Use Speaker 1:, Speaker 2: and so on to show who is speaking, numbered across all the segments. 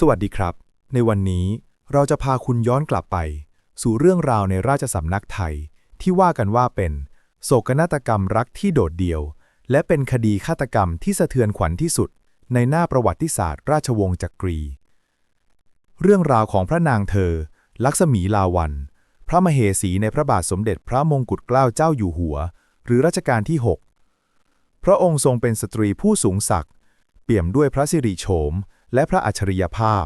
Speaker 1: สวัสดีครับ ในวันนี้เราจะพาคุณย้อนกลับไป สู่เรื่องราวในราชสำนักไทย ที่ว่ากันว่าเป็น โศกนาฏกรรมรักที่โดดเดี่ยว และเป็นคดีฆาตกรรมที่สะเทือนขวัญที่สุด ในหน้าประวัติศาสตร์ราชวงศ์จักรี เรื่องราวของพระนางเธอ ลักษมีลาวัน พระมเหสีในพระบาทสมเด็จพระมงกุฎเกล้าเจ้าอยู่หัว หรือรัชกาลที่ 6 พระองค์ทรงเป็นสตรีผู้สูงศักดิ์เปี่ยมด้วยพระสิริโฉม และพระอัจฉริยภาพ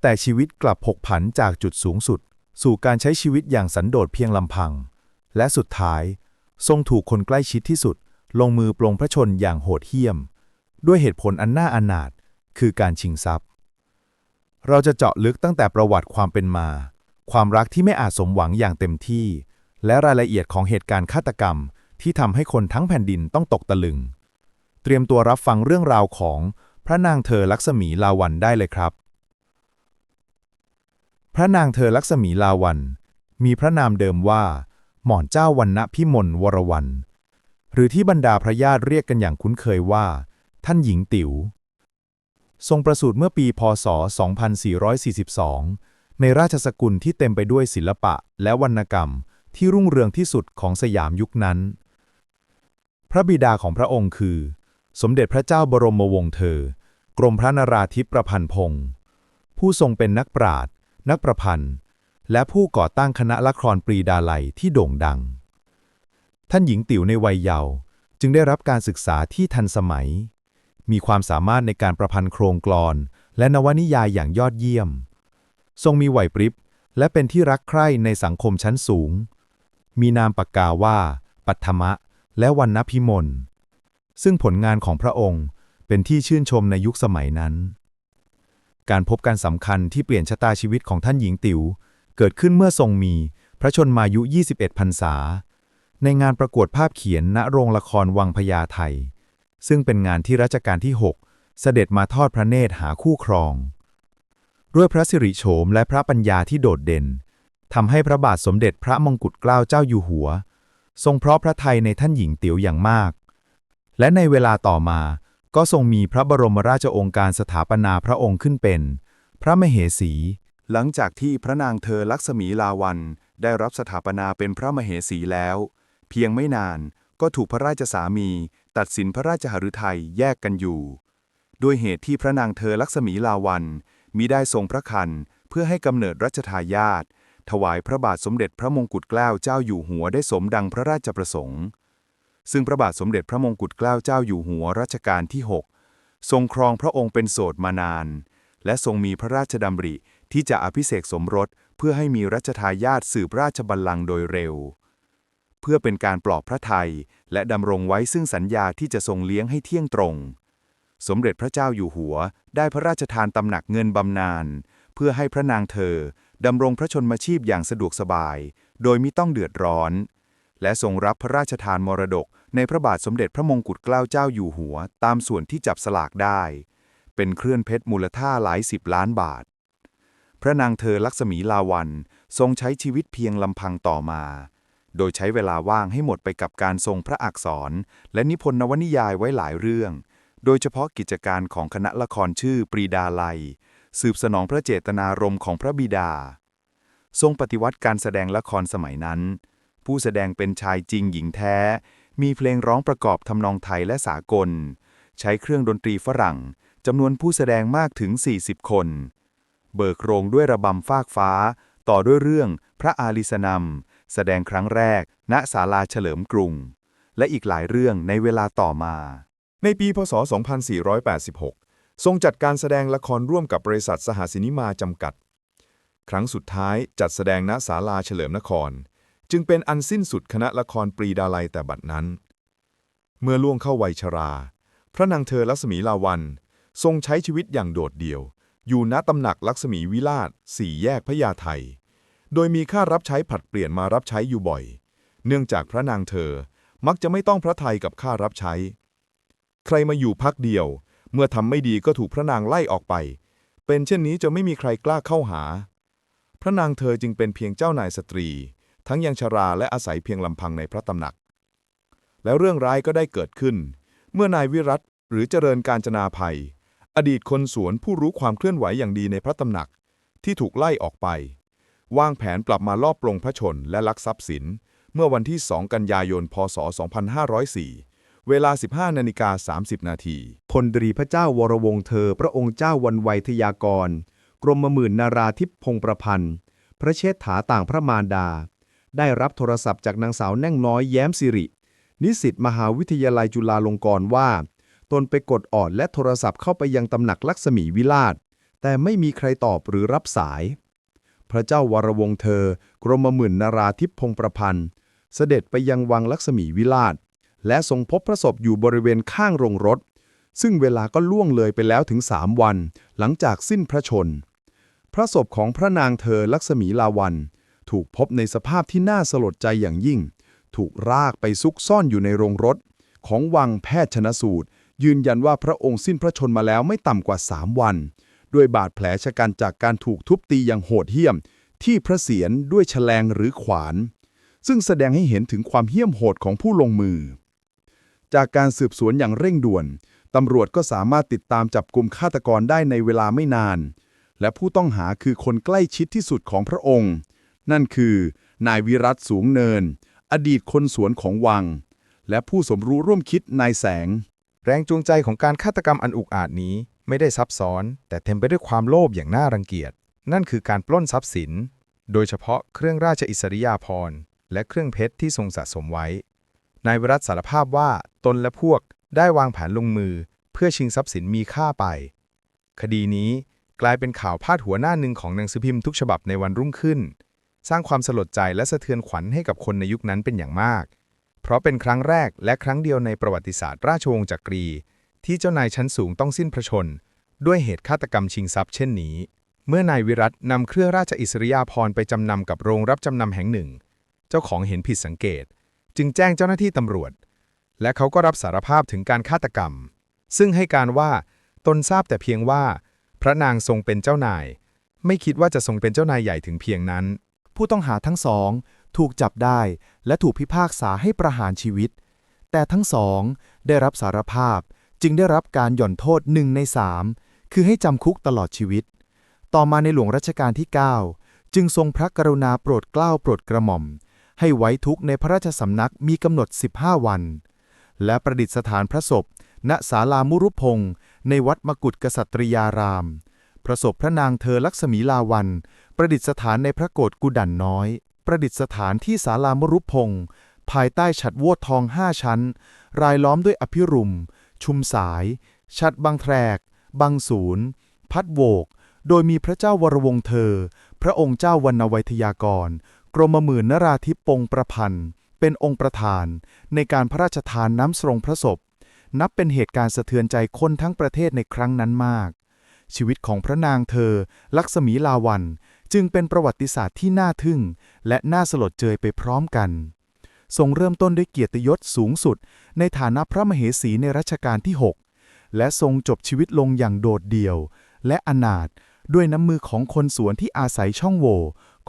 Speaker 1: แต่ชีวิตกลับผกผันจากจุดสูงสุด สู่การใช้ชีวิตอย่างสันโดษเพียงลำพัง และสุดท้าย ทรงถูกคนใกล้ชิดที่สุด ลงมือปลงพระชนอย่างโหดเหี้ยม ด้วยเหตุผลอันน่าอนาถคือการชิงทรัพย์ เราจะเจาะลึกตั้งแต่ประวัติความเป็นมา ความรักที่ไม่อาจสมหวังอย่างเต็มที่ และรายละเอียดของเหตุการณ์ฆาตกรรม ที่ทำให้คนทั้งแผ่นดินต้องตกตะลึง เตรียมตัวรับฟังเรื่องราวของ ระนางเธอลักษมีลาวันได้เลยครับ พระนางเธอลักษมีลาวัน มีพระนามเดิมว่า หม่อนเจ้าวันณพิมลวรวัน หรือที่บรรดาพระญาติเรียกกันอย่างคุ้นเคยว่า ท่านหญิงติ๋ว ทรงประสูติเมื่อปีพศ 2442 ในราชสกุลที่เต็มไปด้วยศิลปะและวรรณกรรมที่รุ่งเรืองที่สุดของสยามยุคนั้น พระบิดาของพระองค์คือ สมเด็จพระเจ้าบรมวงศ์เธอ กรมพระนราธิปประพันธ์พงศ์ผู้ทรงเป็นนักปราชญ์นักประพันธ์ และผู้ก่อตั้งคณะละครปรีดาลัยที่โด่งดัง ท่านหญิงติ๋วในวัยเยาว์จึงได้รับการศึกษาที่ทันสมัย มีความสามารถในการประพันธ์โครงกลอน และนวนิยายอย่างยอดเยี่ยม ทรงมีไหวพริบ และเป็นที่รักใคร่ในสังคมชั้นสูง มีนามปากกาว่า ปัทมะ และวันณพิมลซึ่งผลงานของพระองค์ เป็นที่ชื่นชมในยุคสมัยนั้น การพบกันสำคัญที่เปลี่ยนชะตาชีวิตของท่านหญิงติ๋ว เกิดขึ้นเมื่อทรงมี พระชนมายุ 21พรรษา ในงานประกวดภาพเขียนณโรงละครวังพญาไทซึ่งเป็นงานที่รัชกาลที่ 6 เสด็จมาทอดพระเนตรหาคู่ครอง ด้วยพระสิริโฉมและพระปัญญาที่โดดเด่นทำให้พระบาทสมเด็จพระมงกุฎเกล้าเจ้าอยู่หัว ทรงเพราะพระทัยในท่านหญิงติ๋วอย่างมาก และในเวลาต่อมา ก็ทรงมีพระบรมราชองค์การสถาปนาพระองค์ขึ้นเป็น พระมเหสี หลังจากที่พระนางเธอลักษมีลาวันได้รับสถาปนาเป็นพระมเหสีแล้ว เพียงไม่นานก็ถูกพระราชสามี ตัดสินพระราชหฤทัยแยกกันอยู่ ด้วยเหตุที่พระนางเธอลักษมีลาวันมิได้ทรงพระคันเพื่อให้กำเนิดรัชทายาทถวายพระบาทสมเด็จพระมงกุฎเกล้าเจ้าอยู่หัวได้สมดังพระราชประสงค์ ซึ่งพระบาทสมเด็จพระมงกุฎเกล้าเจ้าอยู่หัวรัชกาลที่ 6 ทรงครองพระองค์เป็นโสดมานาน และทรงมีพระราชดำริที่จะอภิเษกสมรสเพื่อให้มีรัชทายาทสืบราชบัลลังก์โดยเร็ว เพื่อเป็นการปลอบพระไทย และดำรงไว้ซึ่งสัญญาที่จะทรงเลี้ยงให้เที่ยงตรง สมเด็จพระเจ้าอยู่หัว ได้พระราชทานตำหนักเงินบำนาญเพื่อให้พระนางเธอดำรงพระชนมชีพอย่างสะดวกสบาย โดยมิต้องเดือดร้อน และทรงรับพระราชทานมรดก ในพระบาทสมเด็จพระมงกุฎเกล้าเจ้าอยู่หัว ตามส่วนที่จับสลากได้ เป็นเคลื่อนเพชรมูลค่าหลายสิบล้านบาท พระนางเธอลักษมีลาวันทรงใช้ชีวิตเพียงลำพังต่อมา โดยใช้เวลาว่างให้หมดไปกับการทรงพระอักษร และนิพนธ์นวนิยายไว้หลายเรื่อง โดยเฉพาะกิจการของคณะละครชื่อปรีดาลัย สืบสนองพระเจตนารมณ์ของพระบิดา ทรงปฏิวัติการแสดงละครสมัยนั้น ผู้แสดงเป็นชายจริงหญิงแท้ มีเพลงร้องประกอบทำนองไทยและสากล ใช้เครื่องดนตรีฝรั่งจำนวนผู้แสดงมากถึง 40 คน เบิกโรงด้วยระบำฟากฟ้า ต่อด้วยเรื่องพระอาลิสนำแสดงครั้งแรก ณศาลาเฉลิมกรุง และอีกหลายเรื่องในเวลาต่อมา
Speaker 2: ในปีพศ 2486 ทรงจัดการแสดงละครร่วมกับบริษัทสหสินิมาจำกัด ครั้งสุดท้ายจัดแสดงณศาลาเฉลิมนคร จึงเป็นอันสิ้นสุดคณะละครปรีดาลัยแต่บัดนั้น เมื่อล่วงเข้าวัยชรา พระนางเธอลักษมีลาวัน ทรงใช้ชีวิตอย่างโดดเดี่ยว อยู่ณตำหนักลักษมีวิลาศสี่แยกพญาไทโดยมีข้ารับใช้ผัดเปลี่ยนมารับใช้อยู่บ่อย เนื่องจากพระนางเธอมักจะไม่ต้องพระไทยกับข้ารับใช้ ใครมาอยู่พักเดียว เมื่อทำไม่ดีก็ถูกพระนางไล่ออกไป เป็นเช่นนี้จะไม่มีใครกล้าเข้าหา พระนางเธอจึงเป็นเพียงเจ้านายสตรี ทั้งยังชราและอาศัยเพียงลำพังในพระตำหนัก แล้วเรื่องร้ายก็ได้เกิดขึ้น เมื่อนายวิรัตหรือเจริญการจนาภัย อดีตคนสวนผู้รู้ความเคลื่อนไหวอย่างดีในพระตำหนัก ที่ถูกไล่ออกไป วางแผนกลับมาลอบปลงพระชนและลักทรัพย์สิน เมื่อวันที่ 2 กันยายน พศ 2504 เวลา 15นาฬิกา30 นาที
Speaker 3: พลตรีพระเจ้าวรวงเธอ พระองค์เจ้าวันไวยทยากร กรมหมื่นนาราธิปพงประพันธ์ พระเชษฐาต่างพระมารดา ได้รับโทรศัพท์จากนางสาวแน่งน้อยแย้มสิริ นิสิตมหาวิทยาลัยจุฬาลงกรณ์ว่า ตนไปกดออดและโทรศัพท์เข้าไปยังตำหนักลักษมีวิลาศแต่ไม่มีใครตอบหรือรับสาย พระเจ้าวรวงเธอ กรมหมื่นนาราธิปพงประพันธ์ เสด็จไปยังวังลักษมีวิลาศและทรงพบพระศพอยู่บริเวณข้างโรงรถ ซึ่งเวลาก็ล่วงเลยไปแล้วถึงสามวัน หลังจากสิ้นพระชน พระศพของพระนางเธอลักษมีลาวัน ถูกพบในสภาพที่น่าสลดใจอย่างยิ่ง ถูกรากไปซุกซ่อนอยู่ในโรงรถ ของวังแพทย์ชนสูตร ยืนยันว่าพระองค์สิ้นพระชนมาแล้วไม่ต่ำกว่าสามวัน ด้วยบาดแผลชะกันจากการถูกทุบตีอย่างโหดเหี้ยม ที่พระเศียรด้วยแฉลงหรือขวาน ซึ่งแสดงให้เห็นถึงความเหี้ยมโหดของผู้ลงมือ จากการสืบสวนอย่างเร่งด่วนตำรวจก็สามารถติดตามจับกลุ่มฆาตกรได้ในเวลาไม่นาน และผู้ต้องหาคือคนใกล้ชิดที่สุดของพระองค์ นั่นคือนายวิรัตสูงเนิน อดีตคนสวนของวัง และผู้สมรู้ร่วมคิดนายแสง
Speaker 1: แรงจูงใจของการฆาตกรรมอันอุกอาจนี้ไม่ได้ซับซ้อน แต่เต็มไปด้วยความโลภอย่างน่ารังเกียจ นั่นคือการปล้นทรัพย์สิน โดยเฉพาะเครื่องราชอิสริยาภรณ์และเครื่องเพชรที่ทรงสะสมไว้ นายวิรัตสารภาพว่าตนและพวกได้วางแผนลงมือ เพื่อชิงทรัพย์สินมีค่าไป คดีนี้กลายเป็นข่าวพาดหัวหน้าหนึ่งของหนังสือพิมพ์ทุกฉบับในวันรุ่งขึ้น สร้างความสลดใจและสะเทือนขวัญให้กับคนในยุคนั้นเป็นอย่างมาก เพราะเป็นครั้งแรกและครั้งเดียวในประวัติศาสตร์ราชวงศ์จักรี ที่เจ้านายชั้นสูงต้องสิ้นพระชน ด้วยเหตุฆาตกรรมชิงทรัพย์เช่นนี้ เมื่อนายวิรัตนำเครื่องราชอิสริยาภรณ์ไปจำนำกับโรงรับจำนำแห่งหนึ่ง เจ้าของเห็นผิดสังเกต จึงแจ้งเจ้าหน้าที่ตำรวจ และเขาก็รับสารภาพถึงการฆาตกรรม ซึ่งให้การว่าตนทราบแต่เพียงว่า พระนางทรงเป็นเจ้านาย ไม่คิดว่าจะทรงเป็นเจ้านายใหญ่ถึงเพียงนั้น
Speaker 4: ผู้ต้องหาทั้งสอง ถูกจับได้และถูกพิพากษาให้ประหารชีวิต แต่ทั้งสองได้รับสารภาพจึงได้รับการหย่อนโทษหนึ่งในสามคือให้จำคุกตลอดชีวิต ต่อมาในหลวงรัชกาลที่ 9 จึงทรงพระกรุณาโปรดเกล้าโปรดกระหม่อม ให้ไว้ทุกข์ในพระราชสำนักมีกำหนด 15 วัน และประดิษฐานพระศพ ณศาลามุรุพงศ์ในวัดมกุฏกษัตริยาราม พระศพพระนางเธอลักษมีลาวัน ประดิษฐานในพระโกฏกุดันน้อย ประดิษฐานที่ศาลามรุพงศ์ภายใต้ฉัดโวดทองห้าชั้น รายล้อมด้วยอภิรุม ชุมสาย ฉัดบางแทรก บางศูนย์ พัดโวก โดยมีพระเจ้าวรวงเธอ พระองค์เจ้าวรรณวยทยากร กรมหมื่นนราธิปปงประพันธ์ เป็นองค์ประธาน ในการพระราชทานน้ำทรงพระศพ นับเป็นเหตุการณ์สะเทือนใจคนทั้งประเทศในครั้งนั้นมาก ชีวิตของพระนางเธอ ลักษมีลาวัน จึงเป็นประวัติศาสตร์ที่น่าทึ่ง และน่าสลดเจยไปพร้อมกัน ทรงเริ่มต้นด้วยเกียรติยศสูงสุด ในฐานะพระมเหสีในรัชกาลที่ 6 และทรงจบชีวิตลงอย่างโดดเดี่ยว และอนาถด้วยน้ำมือของคนสวนที่อาศัยช่องโหว่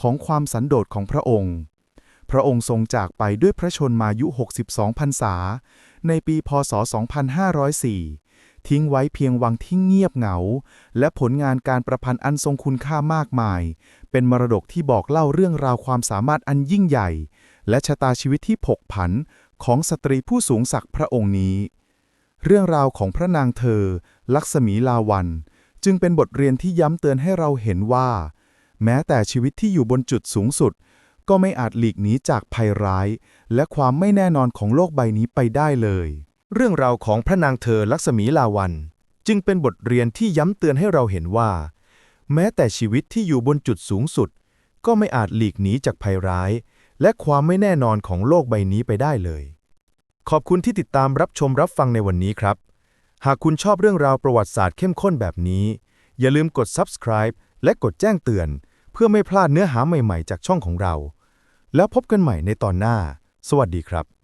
Speaker 4: ของความสันโดษของพระองค์ พระองค์ทรงจากไปด้วยพระชนมายุ 62 พรรษา ในปี พศ 2504 ทิ้งไว้เพียงวังที่เงียบเหงา และผลงานการประพันธ์อันทรงคุณค่ามากมาย เป็นมรดกที่บอกเล่าเรื่องราวความสามารถอันยิ่งใหญ่ และชะตาชีวิตที่ผกผันของสตรีผู้สูงศักดิ์พระองค์นี้ เรื่องราวของพระนางเธอ ลักษมีลาวัน จึงเป็นบทเรียนที่ย้ำเตือนให้เราเห็นว่า แม้แต่ชีวิตที่อยู่บนจุดสูงสุด ก็ไม่อาจหลีกหนีจากภัยร้าย และความไม่แน่นอนของโลกใบนี้ไปได้เลย เรื่องราวของพระนางเธอลักษมีลาวัน จึงเป็นบทเรียนที่ย้ำเตือนให้เราเห็นว่า แม้แต่ชีวิตที่อยู่บนจุดสูงสุด ก็ไม่อาจหลีกหนีจากภัยร้าย และความไม่แน่นอนของโลกใบนี้ไปได้เลย ขอบคุณที่ติดตามรับชมรับฟังในวันนี้ครับ หากคุณชอบเรื่องราวประวัติศาสตร์เข้มข้นแบบนี้ อย่าลืมกด subscribe และกดแจ้งเตือน เพื่อไม่พลาดเนื้อหาใหม่ๆ จากช่องของเรา แล้วพบกันใหม่ในตอนหน้า สวัสดีครับ